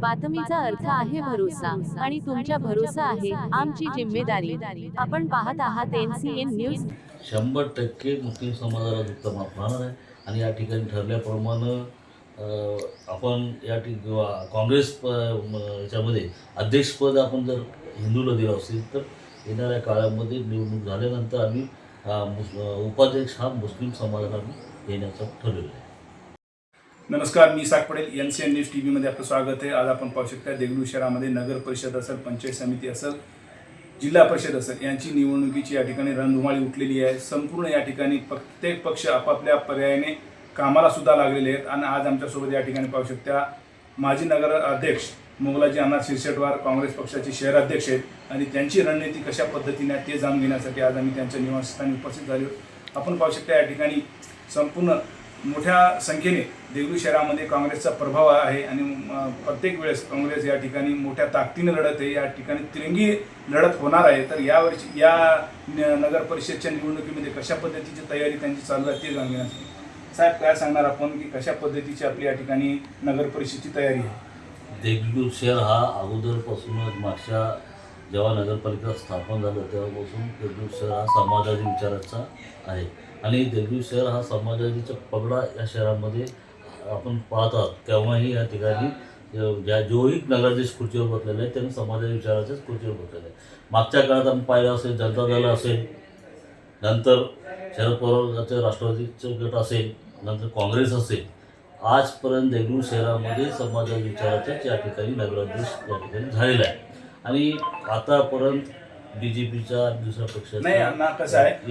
बातमीचा अर्थ आहे भरोसा आणि तुमच्या भरोसा आहे आमची जिम्मेदारी. आपण पाहत आहात एनसीएन न्यूज शंभर टक्के मुस्लिम समाजाला दुःख माफ राहणार आहे. आणि या ठिकाणी ठरल्याप्रमाणे आपण या ठिक काँग्रेस याच्यामध्ये अध्यक्षपद आपण जर हिंदूला दिलं असेल तर येणाऱ्या काळामध्ये निवडणूक झाल्यानंतर आम्ही उपाध्यक्ष हा मुस्लिम समाजाला आम्ही देण्याचं ठरलेलं आहे. नमस्कार मी साग Patel N C N news T व्हीमध्ये आपलं स्वागत आहे. आज आपण पाहू शकता देगलूर शहरामध्ये नगर परिषद असेल पंचायत समिती असेल जिल्हा परिषद असेल यांची निवडणुकीची या ठिकाणी रणधुमाळी उठलेली आहे. संपूर्ण या ठिकाणी प्रत्येक पक्ष आपापल्या पर्यायाने कामाला सुद्धा लागलेले आहेत. आणि आज आमच्यासोबत या ठिकाणी पाहू शकता माजी नगर अध्यक्ष मोगलाजी अण्णा शिरशेटवार काँग्रेस पक्षाचे शहराध्यक्ष आहेत. आणि त्यांची रणनीती कशा पद्धतीने आहे ते जाणून घेण्यासाठी आज आम्ही त्यांच्या निवासस्थानी उपस्थित झालो आपण पाहू शकता या ठिकाणी संपूर्ण मोठ्या संख्येने देगलूर शहरामध्ये काँग्रेसचा प्रभाव आहे आणि प्रत्येक वेळेस काँग्रेस या ठिकाणी मोठ्या ताकदीने लढत आहे या ठिकाणी तिरंगी लढत होणार आहे. तर यावर्षी या न- नगर परिषदच्या निवडणुकीमध्ये कशा पद्धतीची तयारी त्यांची चालू आहे ते जाणून घेण्यासाठी साहेब काय सांगणार आपण की कशा पद्धतीची आपली या ठिकाणी नगर परिषदेची तयारी आहे? देगलूर शहर हा अगोदरपासूनच मागच्या जेव्हा नगरपालिका स्थापन झालं तेव्हापासून देवगिरी शहर हा समाजवादी विचाराचा आहे. आणि देवगिरी शहर हा समाजवादीचा पगडा या शहरामध्ये आपण पाहतात तेव्हाही या ठिकाणी ज्या जोही नगराधीश खुर्चीवर बसलेले आहे त्यांनी समाजवादी विचाराच्याच खुर्चीवर बसलेले आहे मागच्या काळात आपण पाहिलं असेल जनता दल असेल नंतर शरद पवारचं राष्ट्रवादीचं गट असेल नंतर काँग्रेस असेल. आजपर्यंत देगलूर शहरामध्ये समाजाच्या विचाराचाच या ठिकाणी नगराध्यक्ष या ठिकाणी झालेला आहे आणि आतापर्यंत बी जे पीच्या दुसऱ्या नाही अण्णा कसं आहे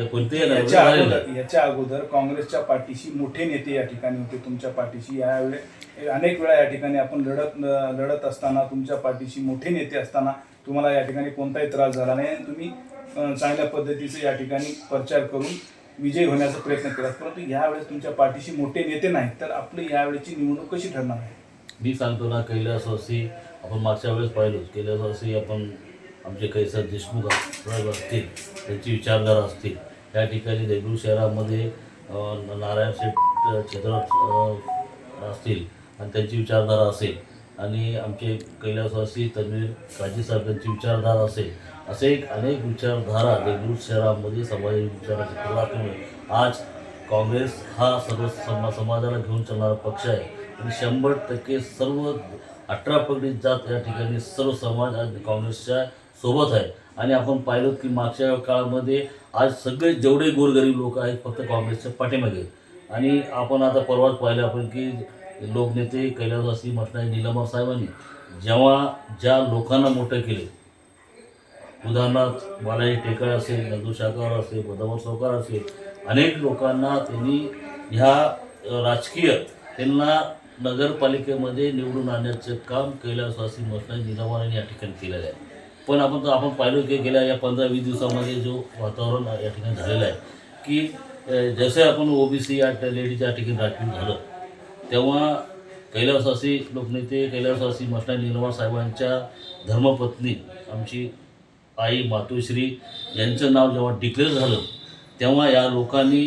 याच्या अगोदर याच्या अगोदर काँग्रेसच्या पाठीशी मोठे नेते या ठिकाणी होते तुमच्या पाठीशी. यावेळे अनेक वेळा या ठिकाणी आपण लढत लढत असताना तुमच्या पाठीशी मोठे नेते असताना तुम्हाला या ठिकाणी कोणताही त्रास झाला नाही. तुम्ही चांगल्या पद्धतीचे या ठिकाणी प्रचार करून विजयी होण्याचा प्रयत्न केला. परंतु यावेळेस तुमच्या पाठीशी मोठे नेते नाहीत तर आपली यावेळेची निवडणूक कशी ठरणार आहे? मी सांगतो ना कैलासवासी आपण मागच्या वेळेस पाहिलो कैलासवासी आपण आमचे कैसर देशमुख असतील त्यांची विचारधारा असतील या ठिकाणी देगलूर शहरामध्ये नारायण शेठ क्षेत्रात असतील आणि त्यांची विचारधारा असेल आणि आमचे कैलासवासी तन्वीर काजी साहेब त्यांची विचारधारा असेल असे एक अनेक विचारधारा देगलूर शहरामध्ये समाजाची विचाराच्या पुरातून आज काँग्रेस हा सर्व समा समाजाला घेऊन चालणारा पक्ष आहे आणि शंभर टक्के सर्व अठरा पगडीत जात या ठिकाणी सर्व समाज आज काँग्रेसच्या सोबत आहे. आणि आपण पाहिलं की मागच्या काळामध्ये आज सगळे जेवढे गोरगरीब लोक आहेत फक्त काँग्रेसच्या पाठीमागे. आणि आपण आता परवाच पाहिलं आपण की लोकनेते कैलासवासी म्हटणारे निलमराव साहेबांनी जेव्हा ज्या लोकांना मोठं केले उदाहरणार्थ बालाजी टेकाळ असेल नंदू शाकार असेल बदामर सावकार असेल अनेक लोकांना त्यांनी ह्या राजकीय त्यांना नगरपालिकेमध्ये निवडून आणण्याचं काम कैलासवासी मसनाई निलमाने या ठिकाणी केलेलं आहे. पण आपण तर आपण पाहिलं की गेल्या या पंधरा वीस दिवसामध्ये जो वातावरण या ठिकाणी झालेलं आहे की जसे आपण ओबीसी या लेडीच्या ठिकाणी राखीव झालं तेव्हा कैलासवासी लोकनेते कैलासवासी मसनाई निलमार साहेबांच्या धर्मपत्नी आमची आई मातोश्री यांचं नाव जेव्हा डिक्लेअर झालं तेव्हा या लोकांनी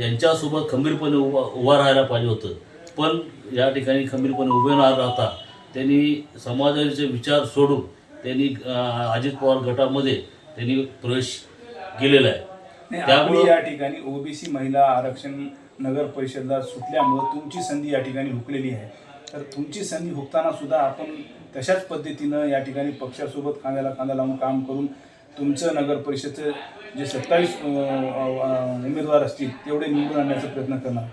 यांच्यासोबत खंबीरपणे उभा उभा राहायला पाहिजे होतं. पण या ठिकाणी खंबीरपणे उभे न राहता त्यांनी समाजाचे विचार सोडून त्यांनी अजित पवार गटामध्ये त्यांनी प्रवेश केलेला आहे. त्यामुळं- या ठिकाणी ओबीसी महिला आरक्षण नगर परिषदला सुटल्यामुळं तुमची संधी या ठिकाणी हुकलेली आहे. तर तुमची संधी हुकताना सुद्धा आपण तशाच पद्धतीनं या ठिकाणी पक्षासोबत खांद्याला खांदा लावून काम करून तुमचं नगर परिषदचं जे सत्तावीस उमेदवार असतील तेवढे निवडून आणण्याचा प्रयत्न करणार.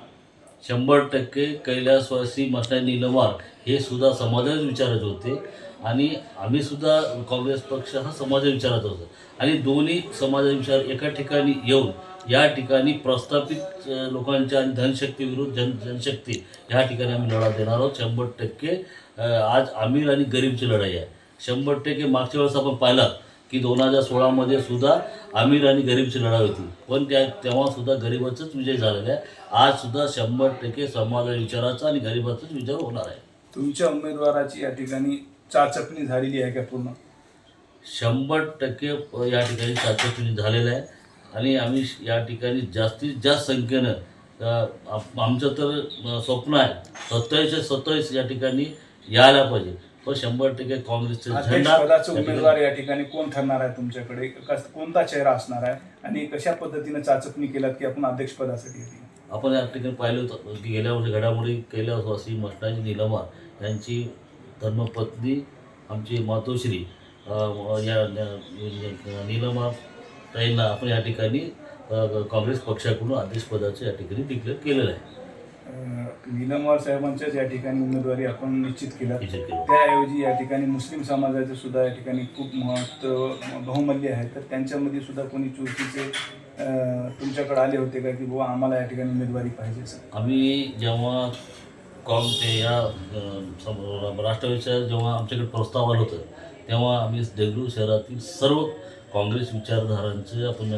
शंभर टक्के कैलासवासी मस्ताई निलमार हे सुद्धा समाजाचे विचारत होते. आणि आम्ही सुद्धा काँग्रेस पक्ष हा समाजाच्या विचारत होता. आणि दोन्ही समाजा विचार एका ठिकाणी येऊन या ठिकाणी प्रस्थापित लोकांच्या आणि धनशक्ती विरुद्ध जन जनशक्ती ह्या ठिकाणी आम्ही लढा देणार आहोत. शंभर टक्के आज आमिर आणि गरीबची लढाई आहे. शंभर टक्के मागच्या वेळेस आपण पाहिलं की दोन हजार सोळामध्ये सुद्धा आमिर आणि गरीबची लढाई होती. पण त्या तेव्हा सुद्धा गरिबाचाच विजय झालेला आहे. आज सुद्धा शंभर टक्के समाज विचाराचा आणि गरिबाचाच विजय होणार आहे. तुमच्या उमेदवाराची या ठिकाणी चाचपणी झालेली आहे का पूर्ण? शंभर टक्के या ठिकाणी चाचपणी झालेलं आहे. आणि आम्ही या ठिकाणी जास्तीत जास्त संख्येनं आमचं तर स्वप्न आहे. सत्तावीसशे सत्तावीस या ठिकाणी यायला पाहिजे. पण शंभर टक्के काँग्रेसचा झेंडा उमेदवार या ठिकाणी कोण ठरणार आहे तुमच्याकडे? कस- कोणता चेहरा असणार आहे? आणि कशा पद्धतीने चाचपणी केलात की आपण अध्यक्ष पदासाठी येते? आपण या ठिकाणी पाहिलं होतं की गेल्या वर्षी घडामोडी कैलासवासी मष्टाची निलमार यांची धर्मपत्नी आमची मातोश्री अं, या न- निलमार ताईंना आपण या ठिकाणी अं, काँग्रेस पक्षाकडून अध्यक्षपदाचं या ठिकाणी डिक्लेअर केलेलं आहे. निलमवार साहेबांच्याच या ठिकाणी उमेदवारी आपण निश्चित केला. त्याऐवजी या ठिकाणी मुस्लिम समाजाचे सुद्धा या ठिकाणी खूप महत्त्व बहुमूल्य आहे. तर त्यांच्यामध्ये सुद्धा कोणी चुकीचे तुमच्याकडे आले होते का की बुवा आम्हाला या ठिकाणी उमेदवारी पाहिजे सर? आम्ही जेव्हा कॉम ते या राष्ट्रवादीच्या जेव्हा आमच्याकडे प्रस्ताव आलं होतं तेव्हा आम्ही देगलूर शहरातील सर्व काँग्रेस विचारधारांचे आपण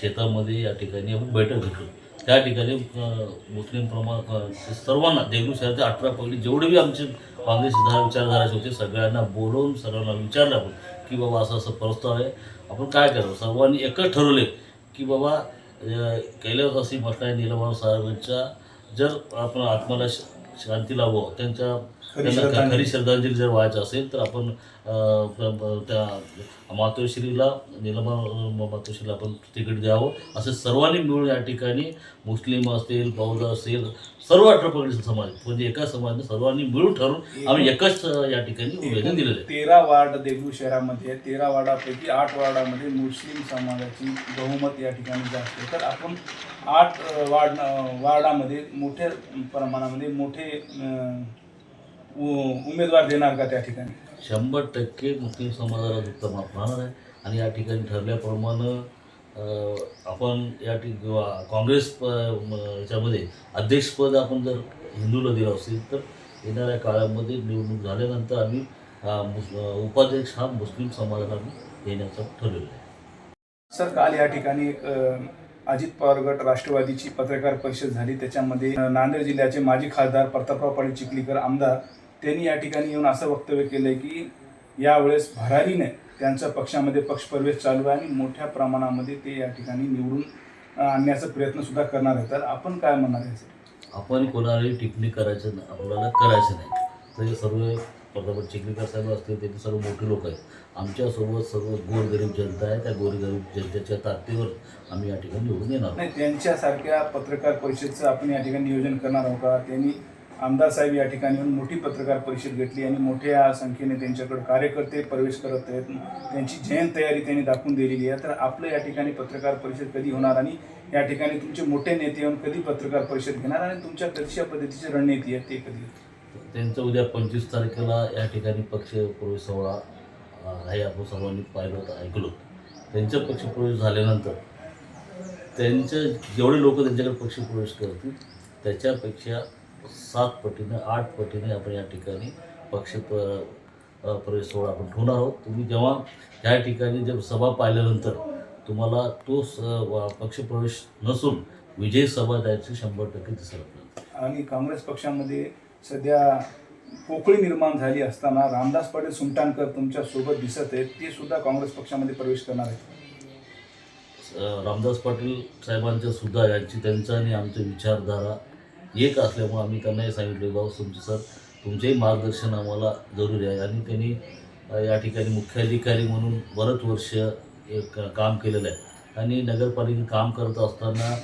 शेतामध्ये या ठिकाणी आपण बैठक घेतली. त्या ठिकाणी मुस्लिम प्रमाण सर्वांना देगलूर शहराचे अठरा पगडी जेवढे बी आमचे काँग्रेस विचार विचारधाराचे होते सगळ्यांना बोलवून सर्वांना विचारलं आपण की बाबा असं असं प्रस्ताव आहे. आपण काय करावं सर्वांनी एकच ठरवले की बाबा अं, म्हटलं आहे निलमवार साहेबांच्या जर आपण आत्माला श- शांती लावावं त्यांच्या खरी श्रद्धांजली. खरी श्रद्धांजली जर व्हायचं असेल तर आपण अं, प- प- त्या मातोश्रीला निलमा मातोश्रीला आपण तिकीट द्यावं असं सर्वांनी मिळून या ठिकाणी मुस्लिम असेल बौद्ध असेल सर्व अठरा समाज म्हणजे एका समाजाने सर्वांनी मिळून ठरून आम्ही एकच अं, या ठिकाणी निवेदन दिलेलं आहे तेरा वार्ड देगलूर शहरामध्ये आहे. तेरा वार्डापैकी आठ वार्डामध्ये मुस्लिम समाजाची बहुमत या ठिकाणी जास्त आहे तर आपण आठ अ, वार्ड अ, वार्डामध्ये मोठ्या प्रमाणामध्ये मोठे अ, उ- उमेदवार देणार का त्या ठिकाणी? शंभर टक्के मुस्लिम समाजाला माफ राहणार आहे. आणि या ठिकाणी ठरल्याप्रमाणे अं, आपण या ठिकाणी काँग्रेस प- म- याच्यामध्ये अध्यक्षपद आपण जर हिंदूला दिलं असेल तर येणाऱ्या काळामध्ये निवडणूक झाल्यानंतर आम्ही अं, मुस- अं, उपाध्यक्ष हा मुस्लिम समाजाला आम्ही देण्याचं ठरलेलं आहे. सर काल या ठिकाणी एक अ, अजित पवार गट राष्ट्रवादीची पत्रकार परिषद झाली. त्याच्यामध्ये अ, नांदेड जिल्ह्याचे माजी खासदार प्रतापराव पाटील चिखलीकर आमदार त्यांनी या ठिकाणी येऊन असं वक्तव्य केलं की यावेळेस भरारीने त्यांच्या पक्षामध्ये पक्षप्रवेश चालू आहे आणि मोठ्या प्रमाणामध्ये ते या ठिकाणी निवडून आणण्याचा प्रयत्न सुद्धा करणार आहे तर आपण काय म्हणणार आहे आपण कोणालाही टिप्पणी करायचं नाही आपल्याला करायचं नाही. तर हे सर्व प्रताप चिखलीकर साहेब असतील ते सर्व मोठे लोक आहेत. आमच्यासोबत सर्व गोरगरीब जनता आहे. त्या गोरगरीब जनतेच्या ताकदीवर आम्ही या ठिकाणी निवडून येणार. नाही त्यांच्यासारख्या पत्रकार परिषदेचं आपण या ठिकाणी नियोजन करणार आहोत का? त्यांनी आमदार साहेब या ठिकाणी येऊन मोठी पत्रकार परिषद घेतली आणि मोठ्या संख्येने त्यांच्याकडे कार्यकर्ते प्रवेश करत आहेत. त्यांची जैन तयारी त्यांनी दाखवून दिलेली आहे. तर आपलं या ठिकाणी पत्रकार परिषद कधी होणार आणि या ठिकाणी तुमचे मोठे नेते येऊन कधी पत्रकार परिषद घेणार आणि तुमच्या कशा पद्धतीची रणनीती आहे ते कधी? त्यांचं उद्या पंचवीस तारखेला या ठिकाणी पक्ष प्रवेश सोहळा हे आपण सर्वांनी पाहिलं होतं ऐकलो त्यांचा पक्ष प्रवेश झाल्यानंतर त्यांचं जेवढे लोक त्यांच्याकडे पक्ष प्रवेश करतील त्याच्यापेक्षा सात पटीने आठ पटीने आपण या ठिकाणी पक्ष प प्रवेश सोहळा आपण ठेवणार आहोत. तुम्ही जेव्हा या ठिकाणी जर सभा पाहिल्यानंतर तुम्हाला तो स पक्षप्रवेश नसून विजय सभा द्यायची शंभर टक्के दिसेल आपल्याला आणि काँग्रेस पक्षामध्ये सध्या पोकळी निर्माण झाली असताना रामदास पाटील सुमटाणकर तुमच्यासोबत दिसत आहेत. ते सुद्धा काँग्रेस पक्षामध्ये प्रवेश करणार आहेत. रामदास पाटील साहेबांच्या सुद्धा यांची त्यांचा आणि आमची विचारधारा एक असल्यामुळे आम्ही त्यांनाही सांगितले बाबा तुमचे सर तुमचेही मार्गदर्शन आम्हाला जरुरी आहे. आणि त्यांनी या ठिकाणी मुख्याधिकारी म्हणून बरंच वर्ष एक काम केलेलं आहे. आणि नगरपालिकेत काम करत असताना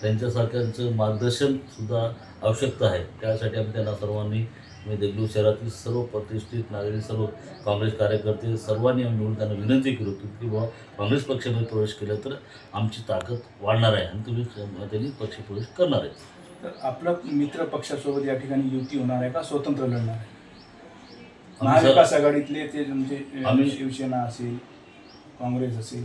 त्यांच्यासारख्यांचं मार्गदर्शनसुद्धा आवश्यकता आहे. त्यासाठी आम्ही त्यांना सर्वांनी मी देगलूर शहरातील सर्व प्रतिष्ठित नागरिक सर्व काँग्रेस कार्यकर्ते सर्वांनी आम्ही मिळून त्यांना विनंती केली होती की बाबा काँग्रेस पक्षामध्ये प्रवेश केला तर आमची ताकद वाढणार आहे आणि तुम्ही त्यांनी पक्ष प्रवेश करणार आहे. तर आपलं मित्र पक्षासोबत या ठिकाणी युती होणार आहे का? स्वतंत्र लढणार आहे? महाविकास आघाडीतले ते तुमचे आम्ही- शिवसेना असेल काँग्रेस असेल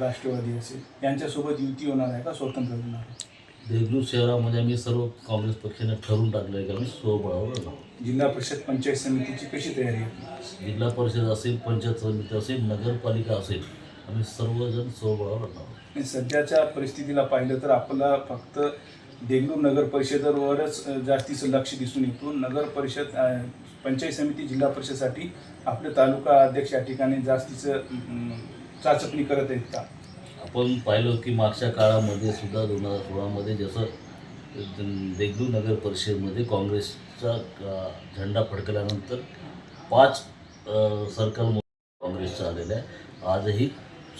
राष्ट्रवादी असेल यांच्यासोबत युती होणार आहे का? स्वतंत्र लढणार आहे? देगलूर शहरामध्ये आम्ही सर्व काँग्रेस पक्षाने ठरवून टाकलं आहे की आम्ही स्वबळावर जिल्हा परिषद पंचायत समितीची कशी तयारी आहे? जिल्हा परिषद असेल पंचायत समिती असेल नगरपालिका असेल आम्ही सर्वजण स्वबळावर लढणार सध्याच्या परिस्थितीला पाहिलं तर आपला फक्त देगलूर नगर परिषदेवरच जास्तीचं लक्ष दिसून येतो. नगर परिषद पंचायत समिती जिल्हा परिषदसाठी आपले तालुका अध्यक्ष या ठिकाणी जास्तीचं चाचपणी करत आहेत का? आपण पाहिलं की मागच्या काळामध्ये सुद्धा दोन हजार सोळामध्ये जसं देगलूर नगर परिषदेमध्ये काँग्रेसचा झेंडा फडकल्यानंतर पाच सर्कल काँग्रेसचा आलेलं आहे. आजही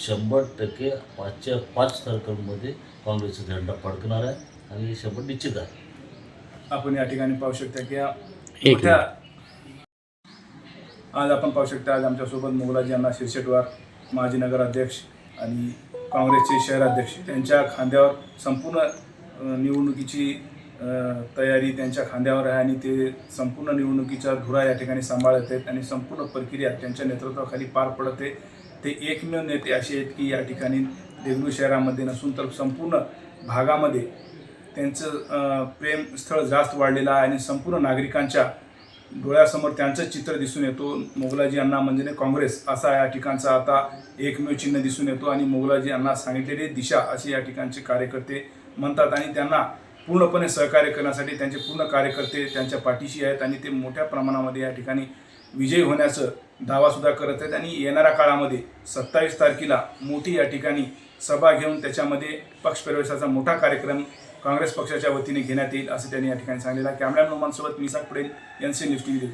शंभर टक्के पाचच्या पाच सर्कलमध्ये काँग्रेसचा झेंडा फडकणार आहे. आणि हे शंभर निश्चित आहे. आपण या ठिकाणी पाहू शकता की या मोठ्या आज आपण पाहू शकता आज आमच्यासोबत मोगलाजी अण्णा शिरशेटवार माजी नगराध्यक्ष आणि काँग्रेसचे शहराध्यक्ष त्यांच्या खांद्यावर संपूर्ण अ, निवडणुकीची अ, तयारी त्यांच्या खांद्यावर आहे आणि ते संपूर्ण निवडणुकीचा धुरा या ठिकाणी सांभाळत आहेत आणि संपूर्ण प्रक्रिया त्यांच्या नेतृत्वाखाली पार पडत आहे. ते एकमेव नेते असे आहेत की या ठिकाणी देगलू शहरामध्ये नसून तर संपूर्ण भागामध्ये त्यांचं प्रेम प्रेमस्थळ जास्त वाढलेलं आहे आणि संपूर्ण नागरिकांच्या डोळ्यासमोर त्यांचं चित्र दिसून येतो. मोगलाजी अण्णा म्हणजे काँग्रेस असा या ठिकाणचा आता एकमेव चिन्ह दिसून येतो आणि मोगलाजी अण्णा सांगितलेली दिशा असे या ठिकाणचे कार्यकर्ते म्हणतात आणि त्यांना पूर्णपणे सहकार्य करण्यासाठी त्यांचे पूर्ण कार्यकर्ते त्यांच्या पाठीशी आहेत आणि ते मोठ्या प्रमाणामध्ये या ठिकाणी विजयी होण्याचं दावासुद्धा करत आहेत आणि येणाऱ्या काळामध्ये सत्तावीस तारखेला मोठी या ठिकाणी सभा घेऊन त्याच्यामध्ये पक्षप्रवेशाचा मोठा कार्यक्रम काँग्रेस पक्षाच्या वतीने घेण्यात येईल असं त्यांनी या ठिकाणी सांगितलं. कॅमेरा नोमानसोबत मिसाक पडेल N C news T V